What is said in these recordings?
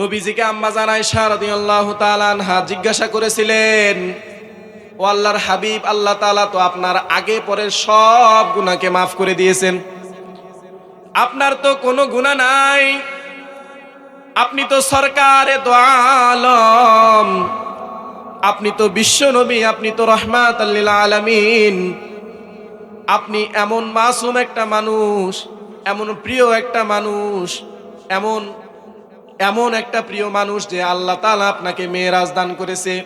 নবীজিকে আম্মা জানাই শারদিয়াল্লাহু তাআলা আনহা জিজ্ঞাসা করেছিলেন, ও আল্লাহর হাবিব, আল্লাহ তাআলা তো আপনার আগে পরের সব গুণাকে মাফ করে দিয়েছেন। আপনার তো কোনো গুনাহ নাই। আপনি তো সরকারে তো আলম। আপনি তো বিশ্ব নবী, আপনি তো রহমাত আলামিন। আপনি এমন মাসুম একটা মানুষ, এমন প্রিয় একটা মানুষ, এমন এমন একটা প্রিয় মানুষ যে আল্লাহ তাআলা আপনাকে মেয়েরাজ দান করেছে।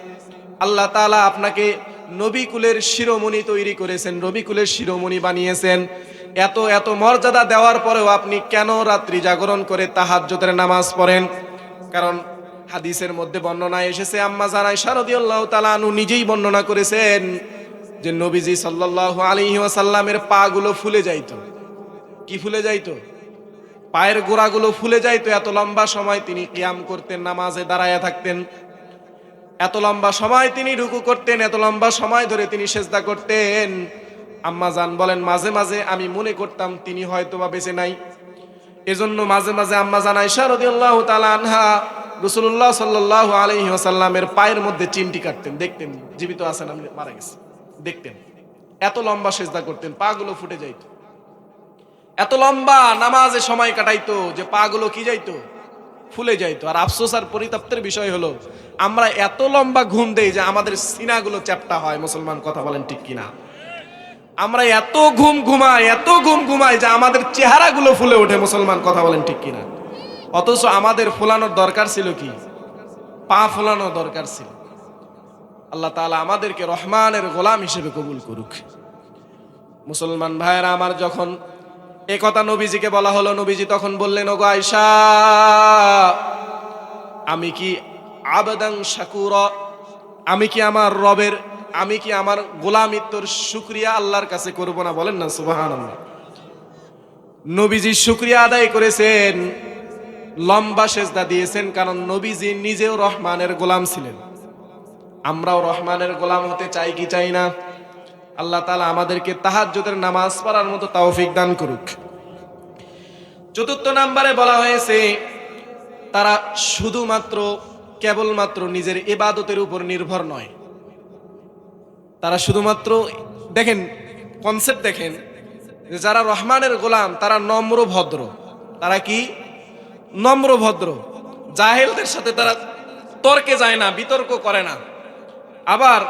আল্লাহ তাআলা আপনাকে নবী কুলের শিরোমণি তৈরি করেছেন নবী কুলের শিরোমণি বানিয়েছেন। এত এত মর্যাদা দেওয়ার পরেও আপনি কেন রাত্রি জাগরণ করে তাহাজ্জুদের নামাজ পড়েন? কারণ হাদিসের মধ্যে বর্ণনা এসেছে, আম্মা শারদিয়াল্লাহু তাআলা আনহু নিজেই বর্ণনা করেছেন যে নবীজি সাল্লাল্লাহু আলাইহি ওয়াসাল্লামের পা গুলো ফুলে যাইতো। কি ফুলে যাইতো? পায়ের গোড়াগুলো ফুলে যাইতো এত লম্বা সময় তিনি কিয়াম করতেন, নামাজে দাঁড়ায়া থাকতেন। এত লম্বা সময় তিনি রুকু করতেন, এত লম্বা সময় ধরে তিনি সেজদা করতেন। আম্মা জান বলেন, মাঝে মাঝে আমি মনে করতাম তিনি হয়তো বা বেঁচে নাই। এজন্য মাঝে মাঝে আম্মা জান রাদিয়াল্লাহু তাআলা আনহা রাসূলুল্লাহ সাল্লাল্লাহু আলাইহি ওয়াসাল্লামের পায়ের মধ্যে চিমটি কাটতেন। দেখতেন, জীবিত আছেন, আমি মারা গেছে। দেখতেন, এত লম্বা সেজদা করতেন পাগুলো ফুটে যাইতো। এত লম্বা নামাজে সময় কাটাইতো যে পাগুলো কি যাইতো? ফুলে যাইতো। আর আফসোস আর পরিতাপ্তের বিষয় হলো, আমরা এত লম্বা ঘুম দেই যে আমাদের সিনাগুলো চ্যাপটা হয়। মুসলমান কথা বলেন ঠিক কিনা? আমরা এত ঘুম ঘুমাই, এত ঘুম ঘুমাই যে আমাদের চেহারাগুলো ফুলে ওঠে। মুসলমান কথা বলেন ঠিক কিনা? অথচ আমাদের ফোলানোর দরকার ছিল কি? পা ফোলানোর দরকার ছিল। আল্লাহ তাআলা আমাদেরকে রহমানের গোলাম হিসেবে কবুল করুক। মুসলমান ভাইয়েরা, আমার যখন এ কথা নবীজিকে বলা হলো, নবীজি তখন বললেন, ওগো আয়সা আমি কি আবেদাং শাকুর? আমি কি আমার রবের, আমি কি আমার গোলামিত্বর শুক্রিয়া আল্লাহর কাছে করব না? বলেন না সুবাহান নবীজি শুক্রিয়া আদায় করেছেন, লম্বা সেজদা দিয়েছেন, কারণ নবীজি নিজেও রহমানের গোলাম ছিলেন। আমরাও রহমানের গোলাম হতে চাই কি চাই না? আল্লাহ তালা আমাদেরকে তাহাজ্জুদের নামাজ পড়ার মতো তৌফিক দান করুক। চতুর্থ নাম্বারে বলা হয়েছে, তারা শুধুমাত্র, কেবলমাত্র নিজের এবাদতের উপর নির্ভর নয়। তারা শুধুমাত্র, দেখেন কনসেপ্ট দেখেন, যে যারা রহমানের গোলাম, তারা নম্র ভদ্র। তারা কি? নম্র ভদ্র। জাহেলদের সাথে তারা তর্কে যায় না, বিতর্ক করে না। আবার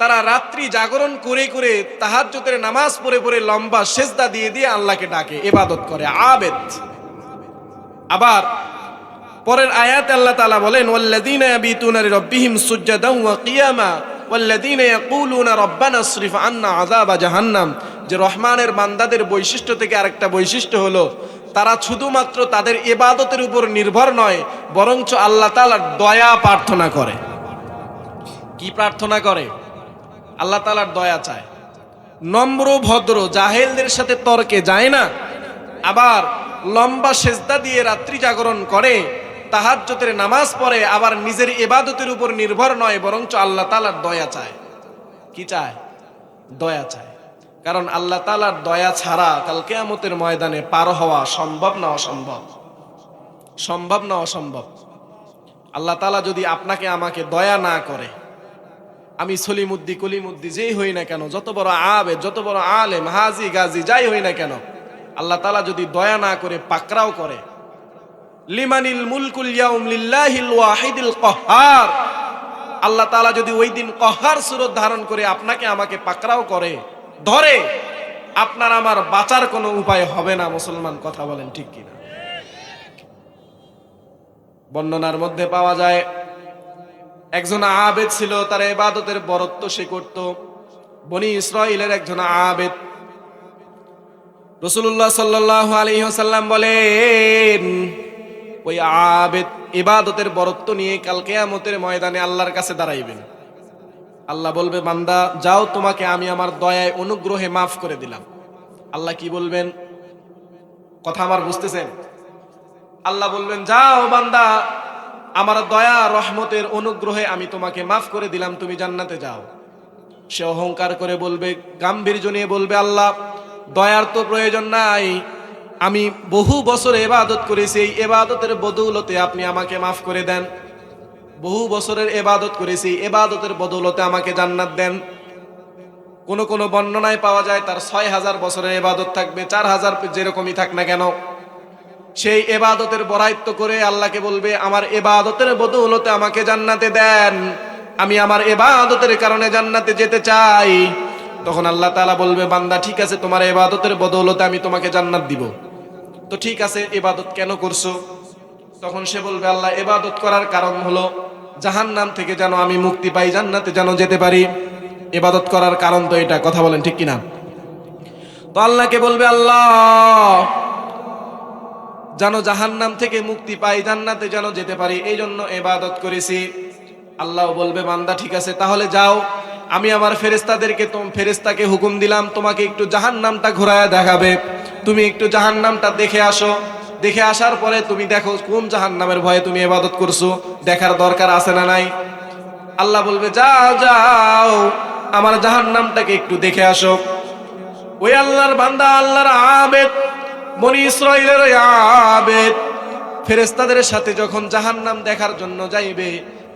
তারা রাত্রি জাগরণ করে করে তাহাজ্জুদের নামাজ পড়ে পড়ে লম্বা সেজদা দিয়ে দিয়ে আল্লাহকে ডাকে এবাদত করে, আবেদ। আবার পরের আয়াত আল্লাহ তালা বলেন, ওয়াল্লাযীনা ইয়াবিতুনা লিরাব্বিহিম সুজদান ওয়া কিয়ামা, ওয়াল্লাযীনা ইয়াকুলুনা রব্বানা ইসরিফ আন্না আযাবা জাহান্নাম। যে রহমানের বান্দাদের বৈশিষ্ট্য থেকে আরেকটা বৈশিষ্ট্য হলো, তারা শুধুমাত্র তাদের ইবাদতের উপর নির্ভর নয়, বরঞ্চ আল্লাহ তাআলার দয়া প্রার্থনা করে। কি প্রার্থনা করে? আল্লাহ তালার দয়া চায়। নম্র, ভদ্র, জাহেলদের সাথে তর্কে যায় না। আবার লম্বা সেজদা দিয়ে রাত্রি জাগরণ করে তাহার তাহাজ্জতের নামাজ পড়ে, আবার নিজের এবাদতের উপর নির্ভর নয়, বরঞ্চ আল্লাহ তালার দয়া চায়। কি চায়? দয়া চায়। কারণ আল্লাহ তালার দয়া ছাড়া কাল কেয়ামতের ময়দানে পার হওয়া সম্ভব না অসম্ভব। সম্ভব না অসম্ভব। আল্লাহ তালা যদি আপনাকে আমাকে দয়া না করে আমি সলিমুদ্দি, কলিমুদ্দি যেই হই না কেন, যত বড় আবে যত বড় আলেম, হাজি, গাজী, যাই হই না কেন, আল্লাহ তালা যদি দয়া না করে পাকরাও করে। লিমানিল মুলকুল ইয়াউম লিল্লাহিল ওয়াহিদিল কহার। আল্লাহ তালা যদি ওই দিন কহার সুরত ধারণ করে আপনাকে আমাকে পাকরাও করে, ধরে, আপনার আমার বাঁচার কোনো উপায় হবে না, মুসলমান কথা বলেন ঠিক কিনা? বর্ণনার মধ্যে পাওয়া যায় একজন আবেদ ছিল, তার এবাদতের বরত্ব সে করত। বনি ইসরায়েলের একজন আবেদ। রসুল্লাহ সাল্লাহ আলহিহাসাল্লাম বলেন, ওই আবেদ ইবাদতের বরত্ব নিয়ে কালকে আমতের ময়দানে আল্লাহর কাছে দাঁড়াইবেন। আল্লাহ বলবে, বান্দা, যাও তোমাকে আমি আমার দয়ায় অনুগ্রহে মাফ করে দিলাম। আল্লাহ কি বলবেন? কথা আমার বুঝতেছেন? আল্লাহ বলবেন, যাও বান্দা আমার দয়া, রহমতের অনুগ্রহে আমি তোমাকে মাফ করে দিলাম, তুমি জান্নাতে যাও। সে অহংকার করে বলবে, গাম্ভীর্য নিয়ে বলবে, আল্লাহ, দয়ার তো প্রয়োজন নাই। আমি বহু বছর এবাদত করেছি এই এবাদতের বদৌলতে আপনি আমাকে মাফ করে দেন। বহু বছরের এবাদত করেছি এবাদতের বদৌলতে আমাকে জান্নাত দেন। কোন কোন বর্ণনায় পাওয়া যায়, তার ছয় হাজার বছরের এবাদত থাকবে, চার হাজার যেরকমই থাক না কেন। সেই এবাদতের বরায়ত্ব করে আল্লাহকে বলবে, আমার এবাদতের বদৌলতে আমাকে জান্নাতে দেন। আমি আমার এবাদতের কারণে জান্নাতে যেতে চাই। তখন আল্লাহ তালা বলবে, বান্দা, ঠিক আছে, তোমার এবাদতের বদৌলতে আমি তোমাকে জান্নাত দিব। তো ঠিক আছে, এবাদত কেন করছ? তখন সে বলবে, আল্লাহ, এবাদত করার কারণ হলো জাহান্নাম থেকে যেন আমি মুক্তি পাই, জান্নাতে যেন যেতে পারি। এবাদত করার কারণ তো এটা, কথা বলেন ঠিক কিনা? তো আল্লাহকে বলবে, আল্লাহ যেন জাহান্নাম থেকে মুক্তি পাই, জান্নাতে যেন যেতে পারি এই জন্য এবাদত করেছি। আল্লাহ বলবে, বান্দা, ঠিক আছে, তাহলে যাও। আমি আমার ফেরেস্তাদেরকে তোম ফেরেস্তাকে হুকুম দিলাম, তোমাকে একটু জাহান্নামটা ঘোরায় দেখাবে। তুমি একটু জাহান্নামটা দেখে আসো। দেখে আসার পরে তুমি দেখো কোন জাহান্নামের ভয়ে তুমি এবাদত করছ, দেখার দরকার আছে না নাই। আল্লাহ বলবে, যাও যাও, আমার জাহান্নামটাকে একটু দেখে আসো। ওই আল্লাহর বান্দা, আল্লাহর আবেদ। বনি ইসরাইলের ওই আবেদ ফেরেস্তাদের সাথে যখন জাহান্নাম দেখার জন্য যাইবে,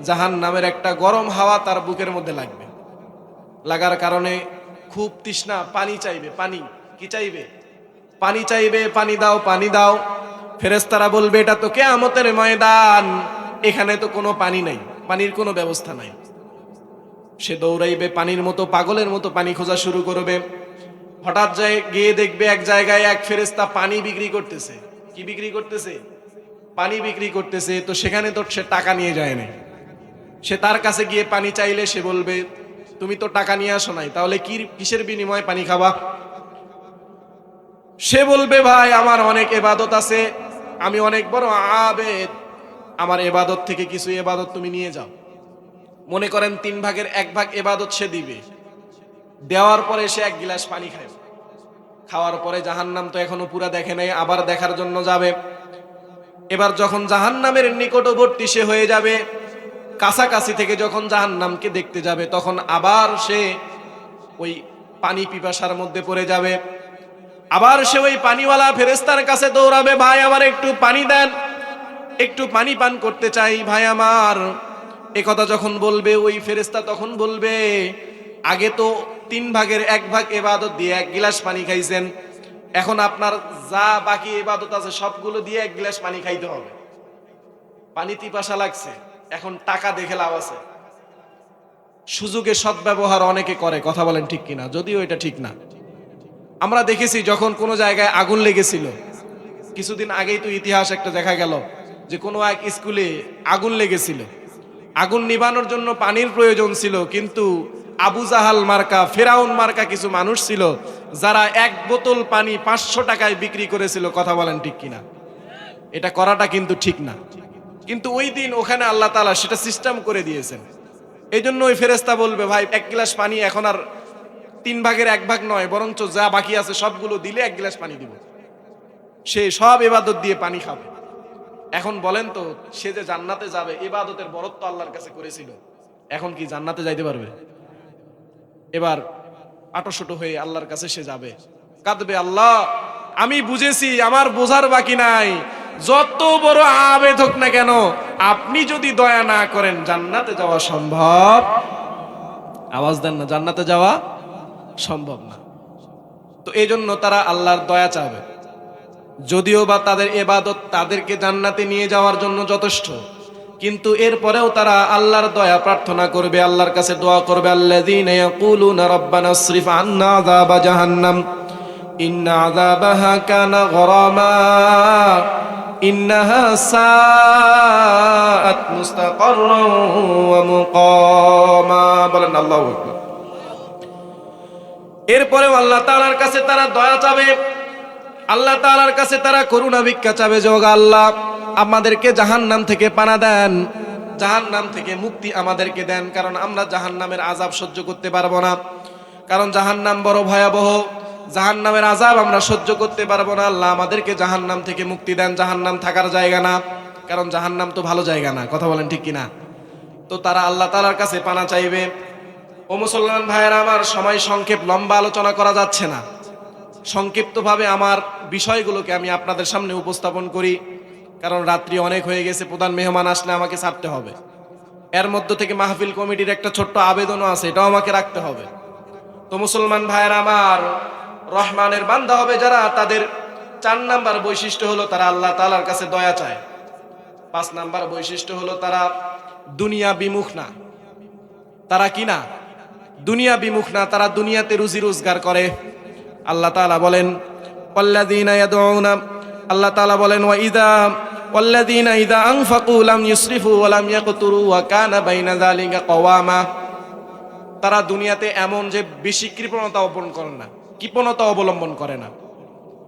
জাহান্নামের একটা গরম হাওয়া তার বুকের মধ্যে লাগবে। লাগার কারণে খুব তৃষ্ণা, পানি চাইবে, পানি। কি চাইবে? পানি চাইবে, পানি দাও পানি দাও। ফেরেস্তারা বলবে, এটা তো কেয়ামতের ময়দান। এখানে তো কোনো পানি নাই, পানির কোনো ব্যবস্থা নাই। সে দৌড়াইবে, পানির মতো, পাগলের মতো পানি খোঁজা শুরু করবে। হঠাৎ গিয়ে দেখবে এক জায়গায় এক ফেরেস্তা পানি বিক্রি করতেছে। কি বিক্রি করতেছে? পানি বিক্রি করতেছে, তো সেখানে তো সে টাকা নিয়ে যায় না সে তার কাছে গিয়ে পানি চাইলে সে বলবে, তুমি তো টাকা নিয়ে আসো নাই, তাহলে কি কিসের বিনিময়ে পানি খাবা? সে বলবে, ভাই, আমার অনেক এবাদত আছে, আমি অনেক বড় আবেদ। আমার এবাদত থেকে কিছু এবাদত তুমি নিয়ে যাও। মনে করেন তিন ভাগের এক ভাগ এবাদত সে দিবে। দেওয়ার পরে সে এক গিলাস পানি খায়। খাওয়ার পরে জাহান্নাম তো এখনও পুরা দেখে নাই, আবার দেখার জন্য যাবে। এবার যখন জাহান্নামের নিকটবর্তী সে হয়ে যাবে, কাছাকাছি থেকে যখন জাহান্নামকে দেখতে যাবে, তখন আবার সে ওই পানি পিপাসার মধ্যে পড়ে যাবে। আবার সে ওই পানিওয়ালা ফেরেস্তার কাছে দৌড়াবে, ভাই, আমার একটু পানি দেন, একটু পানি পান করতে চাই, ভাই আমার। এ কথা যখন বলবে, ওই ফেরেস্তা তখন বলবে আগে তো তিন ভাগের এক ভাগ এবাদত দিয়ে এক গিলাস পানি খাইছেন। এখন আপনার যা বাকি এবাদত আছে, সবগুলো দিয়ে এক গিলাস পানি খাইতে হবে। পানি পিপাসা লাগছে। এখন টাকা দেখে লাভ আছে। সুযোগে সদ্ব্যবহার অনেকে করে, কথা বলেন ঠিক কিনা? যদিও এটা ঠিক না। আমরা দেখেছি যখন কোনো জায়গায় আগুন লেগেছিল, কিছুদিন আগেই তো ইতিহাস একটা দেখা গেল যে কোনো এক স্কুলে আগুন লেগেছিল। আগুন নিবানোর জন্য পানির প্রয়োজন ছিল, কিন্তু আবু জাহাল মার্কা, ফেরাউন মার্কা কিছু মানুষ ছিল, যারা এক বোতল পানি পাঁচশো টাকায় বিক্রি করেছিল, কথা বলেন ঠিক কিনা? এটা করাটা কিন্তু ঠিক না। কিন্তু ওই দিন ওখানে আল্লাহ তালা সেটা সিস্টেম করে দিয়েছেন। এই জন্য ওই ফেরেস্তা বলবে, ভাই, এক গ্লাস পানি এখন আর তিন ভাগের এক ভাগ নয়, বরঞ্চ যা বাকি আছে সবগুলো দিলে এক গ্লাস পানি দিব। সে সব এবাদত দিয়ে পানি খাবে। এখন বলেন তো, সে যে জান্নাতে যাবে, এবাদতের বরত্ব আল্লাহর কাছে করেছিল, এখন কি জান্নাতে যাইতে পারবে? এবার আটোশোটো হয়ে আল্লাহর কাছে সে যাবে। কাঁদবে, আল্লাহ, আমি বুঝেছি, আমার বোঝার বাকি নাই। যত বড় আবেদ হোক না কেন, আপনি যদি দয়া না করেন, জান্নাতে যাওয়া সম্ভব আওয়াজ দেন না, জান্নাতে যাওয়া সম্ভব না। তো এই জন্য তারা আল্লাহর দয়া চাবে। যদিও বা তাদের এবাদত তাদেরকে জান্নাতে নিয়ে যাওয়ার জন্য যথেষ্ট কিন্তু এরপরেও তারা আল্লাহর দয়া প্রার্থনা করবে, আল্লাহর কাছে দোয়া করবে, আল্লাযীনা ইয়াকুলুনা রাব্বানা আসরিফ আন্না আযাবা জাহান্নাম, ইন্না আযাবাহা কানা গরামা, ইন্নাহা সাআত মুস্তাকাররান ওয়া মুকামা, বলেন আল্লাহু এরপরেও আল্লাহ তাআলার কাছে তারা দয়া চাবে, আল্লাহ তাআলার কাছে তারা করুণা ভিক্ষা চাবে যোগ আল্লাহ আমাদেরকে জাহান্নাম থেকে পানা দেন। জাহান নাম থেকে মুক্তি আমাদেরকে দেন, কারণ আমরা জাহান্নামের আজাব সহ্য করতে পারব না। কারণ জাহান্নাম বড় ভয়াবহ। জাহান্নামের আজাব আমরা সহ্য করতে পারব না। আল্লাহ আমাদেরকে জাহান্নাম থেকে মুক্তি দেন। জাহান্নাম থাকার জায়গা না। কারণ জাহান্নাম তো ভালো জায়গা না। কথা বলেন ঠিক কিনা? তো তারা আল্লাহ তালার কাছে পানা চাইবে। ও মুসলমান ভাইয়েরা, আমার সময় সংক্ষেপ, লম্বা আলোচনা করা যাচ্ছে না। সংক্ষিপ্তভাবে আমার বিষয়গুলোকে আমি আপনাদের সামনে উপস্থাপন করি। কারণ রাত্রি অনেক হয়ে গেছে, প্রধান মেহমান আসলে আমাকে ছাড়তে হবে। এর মধ্য থেকে মাহফিল কমিটির একটা ছোট্ট আবেদনও আছে, এটাও আমাকে রাখতে হবে। তো মুসলমান ভাইয়ের আমার, রহমানের বান্দা হবে যারা, তাদের চার নাম্বার বৈশিষ্ট্য হলো তারা আল্লাহ তালার কাছে দয়া চায়। পাঁচ নাম্বার বৈশিষ্ট্য হলো তারা দুনিয়া বিমুখ না। তারা কি না? দুনিয়া বিমুখ না, তারা দুনিয়াতে রুজি রোজগার করে। আল্লাহ তাআলা বলেন ইয়াদউনা, আল্লাহ তাআলা বলেন, ওয়া ইদা আনফাকু লাম ইউসরিফু ওয়া লাম ইয়াকতুরু ওয়া কানা বাইনা যালিকা কওয়ামা। তারা দুনিয়াতে এমন যে বেশি কৃপণতা অবলম্বন করে না, কৃপণতা অবলম্বন করে না।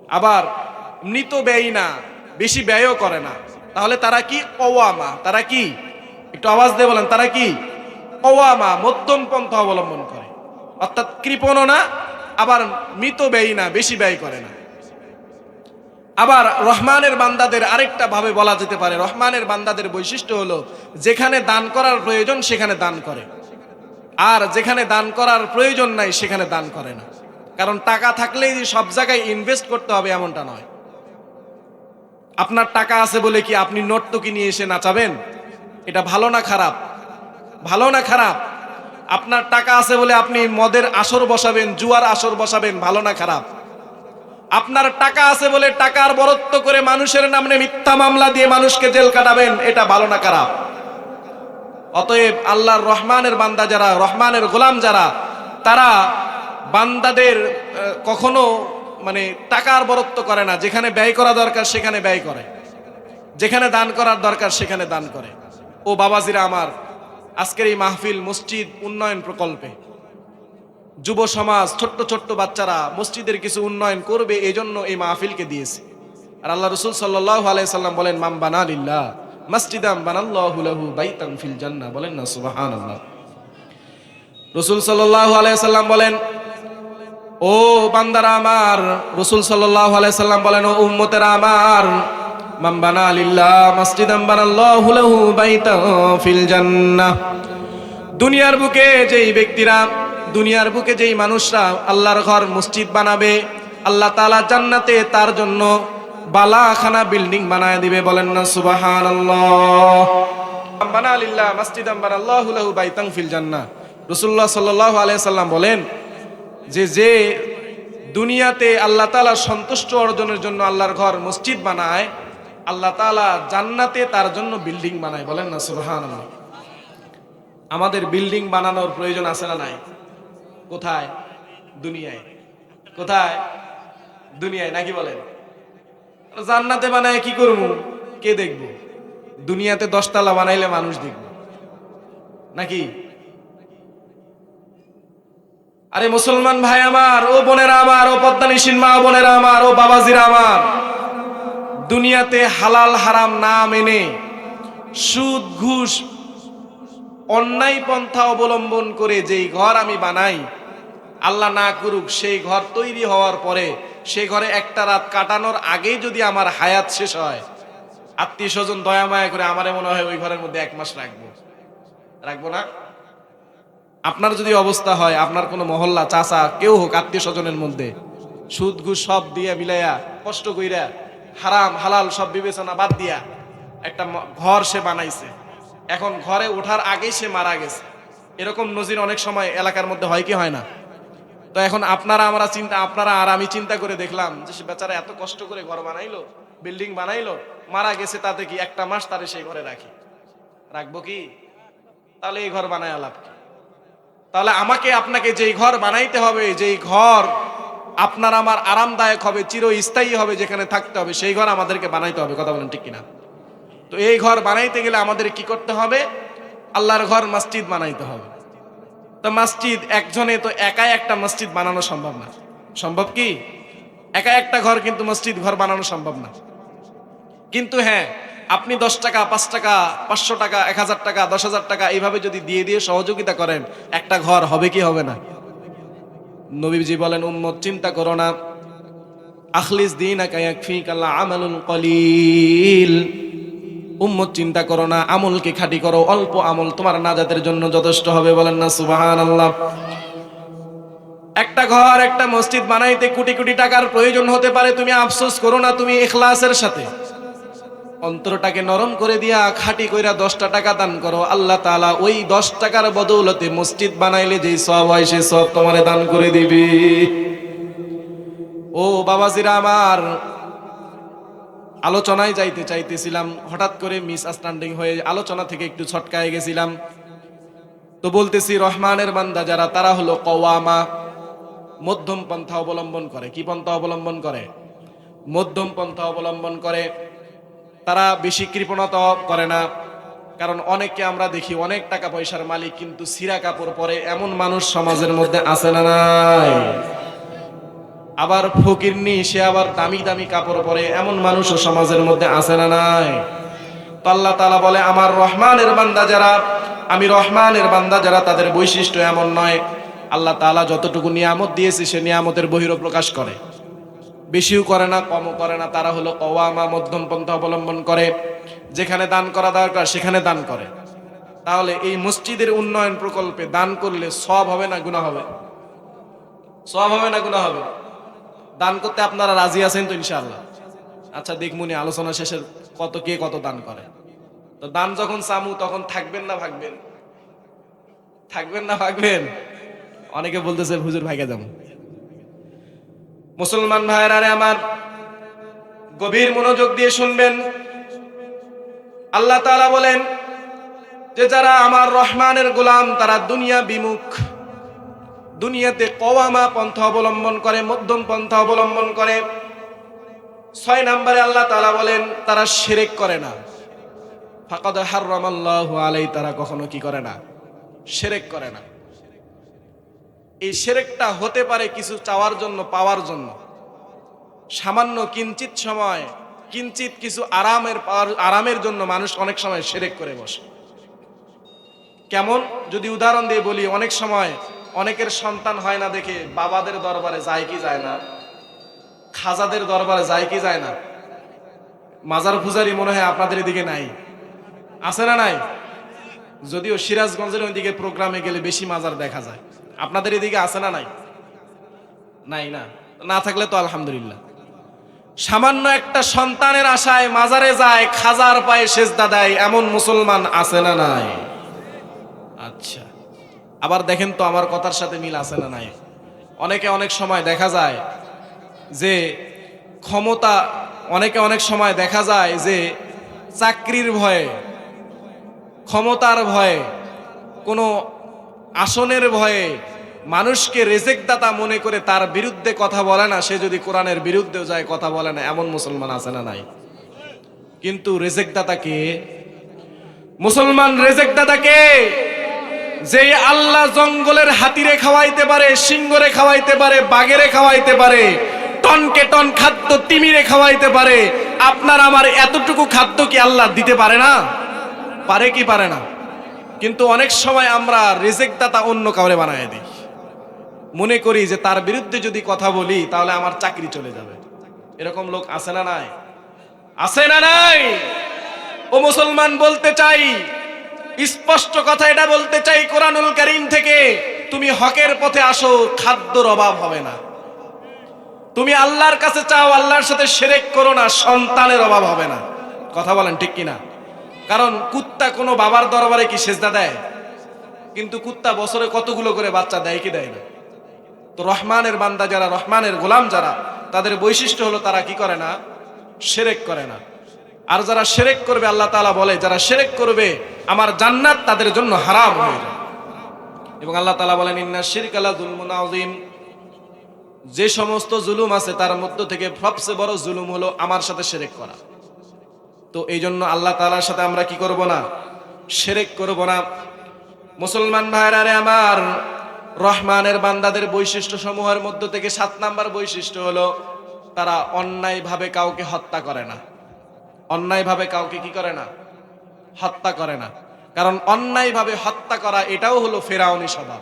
আবার মৃত ব্যয় না, বেশি ব্যয়ও করে না। তাহলে তারা কি? কওয়ামা। তারা কি? একটু আওয়াজ দিয়ে বলেন, তারা কি? কওয়ামা, মধ্যম পন্থা অবলম্বন করে। অর্থাৎ কৃপণ না, আবার মৃত ব্যয় না, বেশি ব্যয় করে না। আবার রহমানের বান্দাদের আরেকটা ভাবে বলা যেতে পারে। রহমানের বান্দাদের বৈশিষ্ট্য হলো, যেখানে দান করার প্রয়োজন, সেখানে দান করে। আর যেখানে দান করার প্রয়োজন নাই, সেখানে দান করে না। কারণ টাকা থাকলেই যে সব জায়গায় ইনভেস্ট করতে হবে এমনটা নয়। আপনার টাকা আছে বলে কি আপনি নর্তকি নিয়ে এসে নাচাবেন? এটা ভালো না খারাপ? ভালো না খারাপ? আপনার টাকা আছে বলে আপনি মদের আসর বসাবেন, জুয়ার আসর বসাবেন, ভালো না খারাপ? আপনার টাকা আছে বলে টাকার বরত্ব করে মানুষের নামে মিথ্যা মামলা দিয়ে মানুষকে জেল কাটাবেন, এটা ভালো না খারাপ? অতএব আল্লাহর রহমানের বান্দা যারা, রহমানের গোলাম যারা, তারা বান্দাদের কখনো মানে টাকার বরত্ব করে না। যেখানে ব্যয় করা দরকার, সেখানে ব্যয় করে। যেখানে দান করার দরকার, সেখানে দান করে। ও বাবাজিরা আমার, আজকের এই মাহফিল, মসজিদ উন্নয়ন প্রকল্পে। যুব সমাজ, ছোট্ট ছোট্ট বাচ্চারা মসজিদের কিছু উন্নয়ন করবে এই জন্য এই মাহফিলকে দিয়েছে। আর আল্লাহ রসুল সাল্লাহ আলাইসাল্লাম বলেন মাম বানা লিল্লাহ মসজিদাম বানাল্লাহু লাহু বাইতান ফিল জান্নাহ বলেন না, সুবহানাল্লাহ। রসুল সাল্লাহ আলাইসাল্লাম বলেন, ও বান্দারা আমার রসুল সাল্লাহ আলাইসাল্লাম বলেন, ও উম্মতেরা আমার মাম বানা লিল্লাহ মসজিদাম বানাল্লাহু লাহু বাইতান ফিল জান্নাহ দুনিয়ার বুকে যেই ব্যক্তিরা দুনিয়ার বুকে যেই মানুষরা আল্লাহর ঘর মসজিদ বানাবে, আল্লাহ তাআলা জান্নাতে তার জন্য বালাখানা বিল্ডিং বানায় দিবে। বলেন না সুবাহান বানা লিল্লাহ মসজিদাম বানাল্লাহু লাহু বাইতান ফিল জান্নাহ। রাসূলুল্লাহ সাল্লাল্লাহু আলাইহি সাল্লাম বলেন যে যে দুনিয়াতে আল্লাহ তাআলা সন্তুষ্ট অর্জনের জন্য আল্লাহর ঘর মসজিদ বানায়, আল্লাহ তাআলা জান্নাতে তার জন্য বিল্ডিং বানায়। বলেন না, সুবহানাল্লাহ। আমাদের বিল্ডিং বানানোর প্রয়োজন আছে না নাই? কোথায়? দুনিয়ায়। কোথায়? দুনিয়ায় নাকি বলেন? জান্নাতে বানায় কি করব? কে দেখব? দুনিয়াতে দশতলা বানাইলে মানুষ দেখব। নাকি? আরে মুসলমান ভাই আমার, ও বোনেরা আমার, ও পদ্মানিসীন মা বোনেরা আমার, ও বাবাজিরা আমার, দুনিয়াতে হালাল হারাম না মেনে সুদ, ঘুষ, অন্যায় পন্থা অবলম্বন করে যেই ঘর আমি বানাই আল্লাহ না করুক, সেই ঘর তৈরি হওয়ার পরে সেই ঘরে একটা রাত কাটানোর আগেই যদি আমার হায়াত শেষ হয় আত্মীয় স্বজন দয়া মায়া করে আমার মনে হয় ওই ঘরের মধ্যে এক মাস রাখব। রাখব না? আপনার যদি অবস্থা হয়, আপনার কোনো মহল্লা, চাচা, কেউ হোক আত্মীয় স্বজনের মধ্যে, সুদ, ঘুষ সব দিয়ে মিলাইয়া, কষ্ট কইরা, হারাম, হালাল সব বিবেচনা বাদ দিয়া, একটা ঘর সে বানাইছে। এখন ঘরে ওঠার আগেই সে মারা গেছে। এরকম নজির অনেক সময় এলাকার মধ্যে হয় কি হয় না? তো এখন আপনারা আমরা চিন্তা, আপনারা আর আমি চিন্তা করে দেখলাম যে সে বেচারা এত কষ্ট করে ঘর বানাইলো, বিল্ডিং বানাইলো, মারা গেছে তাতে কি একটা মাস তারে সেই ঘরে রাখি। রাখব কি? তাহলে এই ঘর বানায় লাভ কি? তাহলে আমাকে আপনাকে যেই ঘর বানাইতে হবে, যেই ঘর আপনার আমার আরামদায়ক হবে, চিরস্থায়ী হবে, যেখানে থাকতে হবে, সেই ঘর আমাদেরকে বানাইতে হবে। কথা বলেন ঠিক কিনা? তো এই ঘর বানাইতে গেলে আমাদের কি করতে হবে? আল্লাহর ঘর মসজিদ বানাইতে হবে। তো মসজিদ, একজনে তো একাই একটা মসজিদ বানানো সম্ভব না। সম্ভব কি? একা একটা ঘর কিন্তু মসজিদ ঘর বানানো সম্ভব না। কিন্তু হ্যাঁ আপনি দশ টাকা, পাঁচ টাকা, পাঁচশো টাকা, এক হাজার টাকা, দশ হাজার টাকা এইভাবে যদি দিয়ে দিয়ে সহযোগিতা করেন, একটা ঘর হবে কি হবে না? নবীজি বলেন, উম্মত, চিন্তা করো না। আখলিস দিন আমালুল কলিল। উম্মত চিন্তা করো না, আমলকে খাটি করো, অল্প আমল তোমার নাজাতের জন্য যথেষ্ট হবে, বলেন না সুবাহান আল্লাহ একটা ঘর, একটা মসজিদ বানাইতে কোটি কোটি টাকার প্রয়োজন হতে পারে, তুমি আফসোস করো না, তুমি এখলাসের সাথে। অন্তরটাকে নরম করে দিয়া খাটি কইরা দশটা টাকা দান করো, আল্লাহ তাআলা ওই দশ টাকার বদৌলতে মসজিদ বানাইলে যেই সব হয় সে সব তোমারে দান করে দিবি। ও বাবাজিরা আমার আলোচনায় যাইতে চাইতেছিলাম, হঠাৎ করে মিস আন্ডারস্ট্যান্ডিং হয়ে আলোচনা থেকে একটু ছটকায় গেছিলাম। তো বলতেছি, রহমানের বান্দা যারা, তারা হলো কওয়ামা। মধ্যম পন্থা অবলম্বন করে। কি পন্থা অবলম্বন করে? মধ্যম পন্থা অবলম্বন করে। তারা বেশি কৃপণতা করে না। কারণ অনেককে আমরা দেখি, অনেক টাকা পয়সার মালিক, কিন্তু সিরা কাপড় পরে এমন মানুষ সমাজের মধ্যে আছে না নাই? আবার ফকিরনি সে আবার দামি দামি কাপড় পরে, এমন মানুষও সমাজের মধ্যে আছে না নাই? তো আল্লাহ তাআলা বলে, আমার রহমানের বান্দা যারা, আমি রহমানের বান্দা যারা, তাদের বৈশিষ্ট্য এমন নয়। আল্লাহ তাআলা যতটুকু নিয়ামত দিয়েছে, সে নিয়ামতের বহির প্রকাশ করে। বেশিও করে না, কমও করে না, তারা হলো অওয়ামা মধ্যম পন্থা অবলম্বন করে। যেখানে দান করা দরকার, সেখানে দান করে। তাহলে এই মসজিদের উন্নয়ন প্রকল্পে দান করলে সব হবে না গুণা হবে? সব হবে না গুণা হবে? দান করতে আপনারা রাজি আছেন তো ইনশাআল্লাহ? আচ্ছা দেখমুনি আলোচনা শেষে কত কে কত দান করে? তো দান যখন চামু, তখন থাকবেন না ভাগবেন? থাকবেন না ভাগবেন? অনেকে বলতেছে, হুজুর ভাইকে যাব। মুসলমান ভাইয়েরা রে আমার গভীর মনোযোগ দিয়ে শুনবেন। আল্লাহ তাআলা বলেন যে, যারা আমার রহমানের গোলাম, তারা দুনিয়া বিমুখ। দুনিয়াতে কওয়ামা পন্থা অবলম্বন করে, মধ্যম পন্থা অবলম্বন করে। ছয় নম্বরে আল্লাহ তালা বলেন, তারা সেরেক করে না। ফাকাদ হাররামাল্লাহু আলাই তারা কখনো কি করে না? সেরেক করে না। এই সেরেকটা হতে পারে কিছু চাওয়ার জন্য, পাওয়ার জন্য। সামান্য কিঞ্চিত সময়, কিঞ্চিত কিছু আরামের আরামের জন্য মানুষ অনেক সময় সেরেক করে বসে। কেমন? যদি উদাহরণ দিয়ে বলি, অনেক সময় অনেকের সন্তান হয় না দেখে, বাবাদের দরবারে যায় কি যায় না, খাজাদের দরবারে যায় কি যায় না। মাজার পূজারি মনে হয় আপনাদের এদিকে নাই। আছে না নাই? যদিও সিরাজগঞ্জের ওইদিকে প্রোগ্রামে গেলে বেশি মাজার দেখা যায়। আপনাদের এদিকে আছে না নাই? নাই না? না থাকলে তো আলহামদুলিল্লাহ। সামান্য একটা সন্তানের আশায় মাজারে যায়, খাজার পায়ে সেজদা দেয়, এমন মুসলমান আছে না নাই? আচ্ছা। আবার দেখেন তো আমার কথার সাথে মিল আছে না নাই? অনেকে অনেক সময় দেখা যায় যে ক্ষমতা, অনেকে অনেক সময় দেখা যায় যে চাকরির ভয়ে, ক্ষমতার ভয়ে, কোনো আসনের ভয়ে মানুষকে রেজেকদাতা মনে করে তার বিরুদ্ধে কথা বলে না, সে যদি কোরআনের বিরুদ্ধেও যায় কথা বলে না, এমন মুসলমান আছে না নাই? কিন্তু রেজেকদাতাকে মুসলমান রেজেকদাতাকে যে আল্লাহ জঙ্গলের হাতিরে খাওয়াইতে পারে, সিংহরে খাওয়াইতে পারে বাগেরে খাওয়াইতে পারে, টনকে টন খাদ্য তিমিরে খাওয়াইতে পারে, আপনার আমার এতটুকু খাদ্য কি আল্লাহ দিতে পারে না? পারে কি পারে না? কিন্তু অনেক সময় আমরা রেজেক্ট দাতা অন্য কাউরে বানায় দিই। মনে করি যে তার বিরুদ্ধে যদি কথা বলি, তাহলে আমার চাকরি চলে যাবে। এরকম লোক আছে না নাই? আছে না নাই? ও মুসলমান বলতে চাই স্পষ্ট কথা এটা বলতে চাই কোরআনুল করিম থেকে। তুমি হকের পথে আসো, খাদ্যর অভাব হবে না। তুমি আল্লাহর কাছে চাও, আল্লাহর সাথে সেরেক করো না, সন্তানের অভাব হবে না। কথা বলেন ঠিক কিনা? কারণ কুত্তা কোনো বাবার দরবারে কি সেজদা দেয়? কিন্তু কুত্তা বছরে কতগুলো করে বাচ্চা দেয় কি দেয় না? তো রহমানের বান্দা যারা, রহমানের গোলাম যারা, তাদের বৈশিষ্ট্য হলো তারা কি করে না? সেরেক করে না। আর যারা সেরেক করবে, আল্লাহ তাআলা বলে, যারা সেরেক করবে, আমার জান্নাত তাদের জন্য হারাম হয়ে যায়। এবং আল্লাহ তালা বলেন, ইন্না শিরকালা যুলমুন আযীম। যে সমস্ত জুলুম আছে, তার মধ্য থেকে সবচেয়ে বড় জুলুম হলো আমার সাথে সেরেক করা। তো এই জন্য আল্লাহ তালার সাথে আমরা কি করব না? সেরেক করব না। মুসলমান ভাইরা রে আমার, রহমানের বান্দাদের বৈশিষ্ট্য সমূহের মধ্য থেকে সাত নাম্বার বৈশিষ্ট্য হলো, তারা অন্যায়ভাবে কাউকে হত্যা করে না। অন্যায়ভাবে কাউকে কি করে না? হত্যা করে না। কারণ অন্যায়ভাবে হত্যা করা এটাও হলো ফেরাউনি স্বভাব।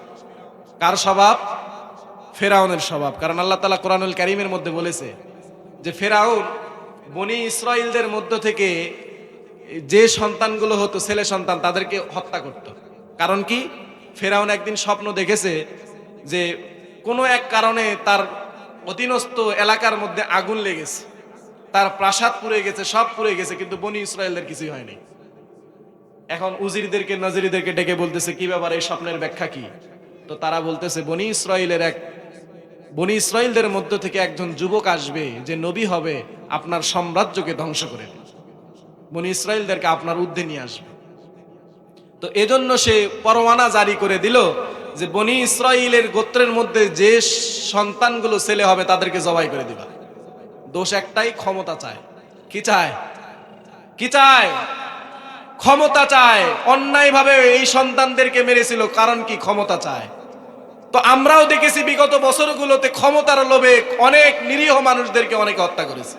কার স্বভাব? ফেরাউনের স্বভাব। কারণ আল্লাহ তালা কোরআনুল কারিমের মধ্যে বলেছে যে, ফেরাউন বনি ইসরায়েলদের মধ্য থেকে যে সন্তানগুলো হতো, ছেলে সন্তান, তাদেরকে হত্যা করত। কারণ কি? ফেরাউন একদিন স্বপ্ন দেখেছে যে, কোনো এক কারণে তার অধীনস্থ এলাকার মধ্যে আগুন লেগেছে। তার প্রাসাদ পুড়ে গেছে, সব পুড়ে গেছে, কিন্তু বনি ইসরায়েলদের কিছুই হয়নি। এখন উজিরদেরকে, নজরিদেরকে ডেকে বলতেছে, কি ব্যাপার, এই স্বপ্নের ব্যাখ্যা কি? তো তারা বলতেছে, বনি ইসরায়েলের এক, বনি ইসরায়েলদের মধ্য থেকে একজন যুবক আসবে, যে নবী হবে, আপনার সাম্রাজ্যকে ধ্বংস করে। বনি ইসরায়েলদেরকে আপনার উদ্ধে নিয়ে আসবে। তো এজন্য সে পরোয়ানা জারি করে দিল, যে বনি ইসরায়েলের গোত্রের মধ্যে যে সন্তানগুলো ছেলে হবে, তাদেরকে জবাই করে দিবা। দোষ একটাই, ক্ষমতা চায়। কি চায়? কি চায়? ক্ষমতা চায়। অন্যায়ভাবে এই সন্তানদেরকে মেরেছিল, কারণ কি? ক্ষমতা চায়। তো আমরাও দেখেছি বিগত বছরগুলোতে ক্ষমতার লোভে অনেক নিরীহ মানুষদেরকে অনেকে হত্যা করেছে।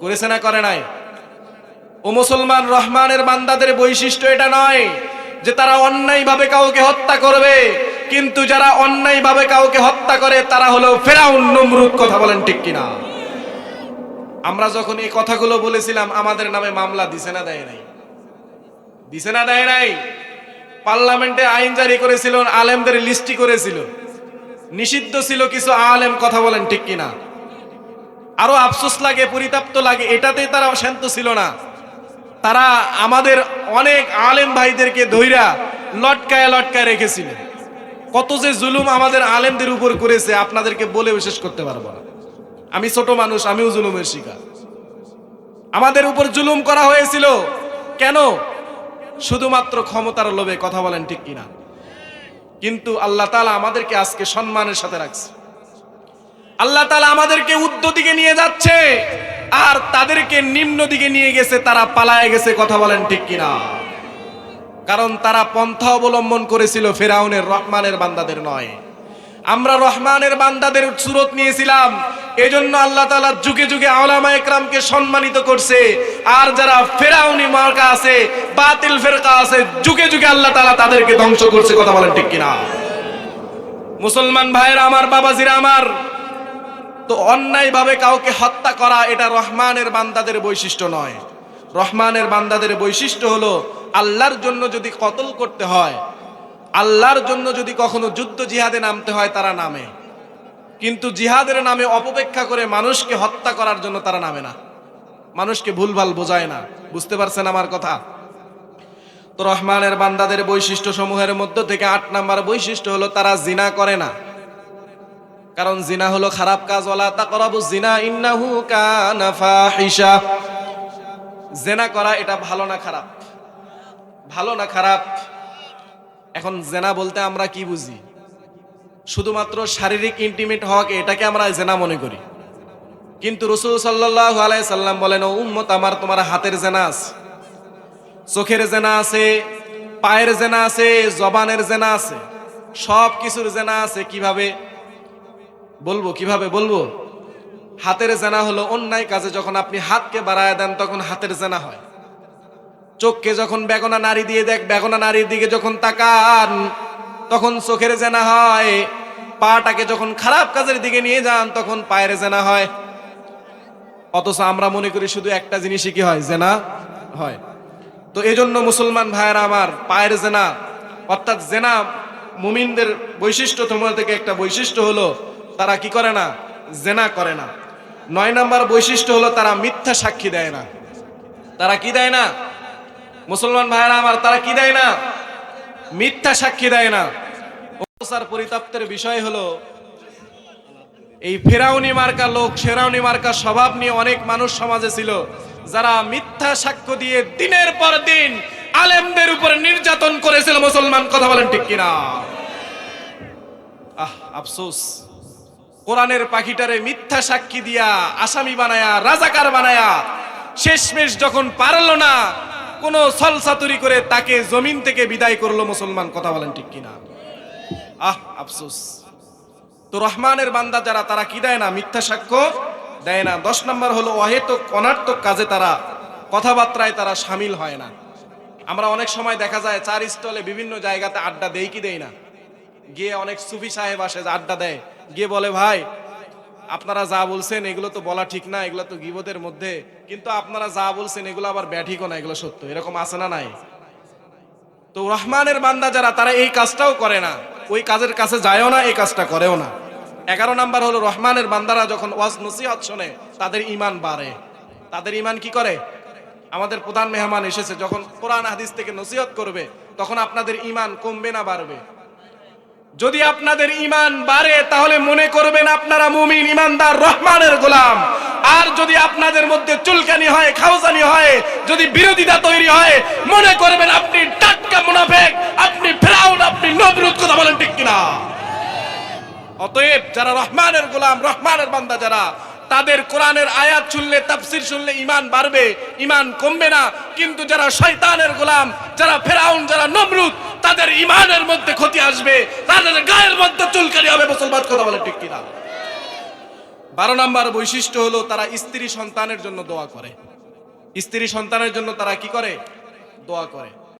করেছে না, করে নাই? ও মুসলমান রহমানের বান্দাদের বৈশিষ্ট্য এটা নয় যে তারা অন্যায়ভাবে কাউকে হত্যা করবে, কিন্তু যারা অন্যায়ভাবে কাউকে হত্যা করে, তারা হলো ফেরাউন, নমরুদ, কথা বলেন ঠিক কিনা? আমরা যখন এই কথাগুলো বলেছিলাম, আমাদের নামে মামলা দিছে না, দেয় নাই। দিছে না, দেয় নাই। পার্লামেন্টে আইন জারি করেছিল, আলেমদের লিস্টি করেছিল। নিষিদ্ধ ছিল কিছু আলেম, কথা বলেন ঠিক কিনা? আরও আফসোস লাগে, পরিতাপ্ত লাগে, এটাতেই তারা শান্ত ছিল না। তারা আমাদের অনেক আলেম ভাইদেরকে ধৈরা লটকায় লটকায় রেখেছিল। কত যে জুলুম আমাদের আলেমদের উপর করেছে, আপনাদেরকে বলে বিশেষ করতে পারব না। আমি ছোট মানুষ, আমিও জুলুমের শিকার। আমাদের উপর জুলুম করা হয়েছিল। কেন? শুধুমাত্র ক্ষমতার লোভে কথা বলেন ঠিক কিনা? কিন্তু আল্লাহ তালা আমাদেরকে আজকে সম্মানের সাথে রাখছে। আল্লাহ তালা আমাদেরকে উদ্য দিকে নিয়ে যাচ্ছে, আর তাদেরকে নিম্ন দিকে নিয়ে গেছে, তারা পালায় গেছে, কথা বলেন ঠিক কিনা? কারণ তারা পন্থা অবলম্বন করেছিল ফেরাউনের, রহমানের বান্দাদের নয়। আমরা রহমানের বান্দাদের সুরত নিয়েছিলাম। এজন্য আল্লাহ তাআলা যুগে যুগে আওলামা একরামকে সম্মানিত করছে। আর যারা ফেরাউনি মার্কা আছে, বাতিল ফেরকা আছে, যুগে যুগে আল্লাহ তাআলা তাদেরকে ধ্বংস করছে, কথা বলেন ঠিক কিনা? মুসলমান ভাইয়েরা আমার, বাবাজিরা আমার, তো অন্যায়ভাবে কাউকে হত্যা করা এটা রহমানের বান্দাদের বৈশিষ্ট্য নয়। রহমানের বান্দাদের বৈশিষ্ট্য হলো, আল্লাহর জন্য যদি কতল করতে হয় আল্লাহর জন্য যদি কখনো যুদ্ধ জিহাদে নামতে হয়, তারা নামে। কিন্তু জিহাদের নামে অপেক্ষা করে মানুষকে হত্যা করার জন্য তারা নামে না। মানুষকে ভুলভাল বোঝায় না। বুঝতে পারছেন আমার কথা? তো রহমানের বান্দাদের বৈশিষ্ট্য সমূহের মধ্য থেকে আট নাম্বার বৈশিষ্ট্য হলো, তারা জিনা করে না। কারণ জিনা হলো খারাপ কাজ। ওলা তাকরাবু জিনা ইন্নাহু জেনা করা এটা ভালো না খারাপ? ভালো না খারাপ? এখন জেনা বলতে আমরা কি বুঝি? শুধুমাত্র শারীরিক ইন্টিমেট হওয়াকে এটাকে আমরা জেনা মনে করি। কিন্তু রসুল সাল্লাহ আলাই সাল্লাম বলেন উম্মত, আমার তোমার হাতের জেনা আছে, চোখের জেনা আছে, পায়ের জেনা আছে, জবানের জেনা আছে সব কিছুর জেনা আছে। কীভাবে? বলব কীভাবে বলব? হাতের জেনা হলো অন্যায় কাজে যখন আপনি হাতকে বাড়ায় দেন, তখন হাতের জেনা হয়। চোখকে যখন বেগনা নারী দিয়ে দেখ, বেগনা নারীর দিকে যখন তাকান, তখন চোখের জেনা হয়। পাটাকে যখন খারাপ কাজের দিকে নিয়ে যান, তখন পায়ের জেনা হয়। অথচ আমরা মনে করি শুধু একটা জিনিসই কি হয়? জেনা হয়। তো এজন্য মুসলমান ভাইয়েরা আমার, পায়ের জেনা, অর্থাৎ জেনা মুমিনদের বৈশিষ্ট্য তোমার থেকে একটা বৈশিষ্ট্য হলো, তারা কি করে না? জেনা করে না। নয় নাম্বার বৈশিষ্ট্য হলো তারা মিথ্যা সাক্ষী দেয় না। তারা কি দেয় না? মুসলমান ভাইয়েরা আমার, তারা কি দেয় না? মিথ্যা সাক্ষী দেয় না। অবসার পরিতাপ্তের বিষয় হলো, এই ফেরাউনি মার্কা লোক ফেরাউনি মার্কা স্বভাব নিয়ে অনেক মানুষ সমাজে ছিল, যারা মিথ্যা সাক্ষ্য দিয়ে দিনের পর দিন আলেমদের উপরে নির্যাতন করেছিল। মুসলমান কথা বলেন ঠিক কিনা? আহ, আফসোস। কোরআনের পাখিটারে মিথ্যা সাক্ষী দিয়া আসামি বানায়া, রাজাকার বানায়া, শেষমেশ যখন পারল না কোন সলসাতুরি করে তাকে জমিন থেকে বিদায় করল মুসলমান, কথা বলেন ঠিক কিনা? আহ, আফসোস। তো রহমানের বান্দা যারা, তারা কি দেয় না? মিথ্যা সাক্ষ্য দেয় না। দশ নম্বর হলো অহেতুক, অনার্থক কাজে তারা, কথাবার্তায় তারা সামিল হয় না। আমরা অনেক সময় দেখা যায়, চার স্টলে বিভিন্ন জায়গাতে আড্ডা দেই কি দেই না? গিয়ে অনেক সুফি সাহেব আসে, আড্ডা দেয়। গিয়ে বলে, ভাই আপনারা যা বলছেন, এগুলো তো বলা ঠিক না, এগুলো তো গিবতের মধ্যে। কিন্তু আপনারা যা বলছেন, এগুলো আবার ব্যাঠিকও না, এগুলো সত্য। এরকম আছে না নাই? তো রহমানের বান্দা যারা, তারা এই কাজটাও করে না। ওই কাজের কাছে যায়ও না, এই কাজটা করেও না। এগারো নাম্বার হলো, রহমানের বান্দারা যখন ওয়াজ নসিহত শোনে, তাদের ইমান বাড়ে। তাদের ইমান কি করে? আমাদের প্রধান মেহমান এসেছে, যখন কোরআন হাদিস থেকে নসিহত করবে, তখন আপনাদের ইমান কমবে না, বাড়বে। যদি আপনাদের ইমান বাড়ে, তাহলে মনে করবেন আপনারা মুমিন ইমানদার রহমানের গোলাম। আর যদি আপনাদের মধ্যে চুলকানি হয়, খাওজানি হয়, যদি বিরোধিতা তৈরি হয়, মনে করবেন আপনি টাটকা মুনাফেক, আপনি ফেরাউন, আপনি নবরুদ, কথা বলেন ঠিক কিনা? অতএব যারা রহমানের গোলাম, রহমানের বান্দা যারা তাদের কোরআনের আয়াত শুনলে, তাফসির শুনলে ইমান বাড়বে ইমান কমবে না। কিন্তু যারা শয়তানের গোলাম, যারা ফেরাউন, যারা নমরুদ, তাদের ইমানের মধ্যে ক্ষতি আসবে। তাদের গায়ের মধ্যে চুলকানি হবে, মুসলমান কথা বলে ঠিক কিনা? বারো নম্বর বৈশিষ্ট্য হলো, তারা স্ত্রী সন্তানের জন্য দোয়া করে। স্ত্রী সন্তানের জন্য তারা কি করে? দোয়া করে।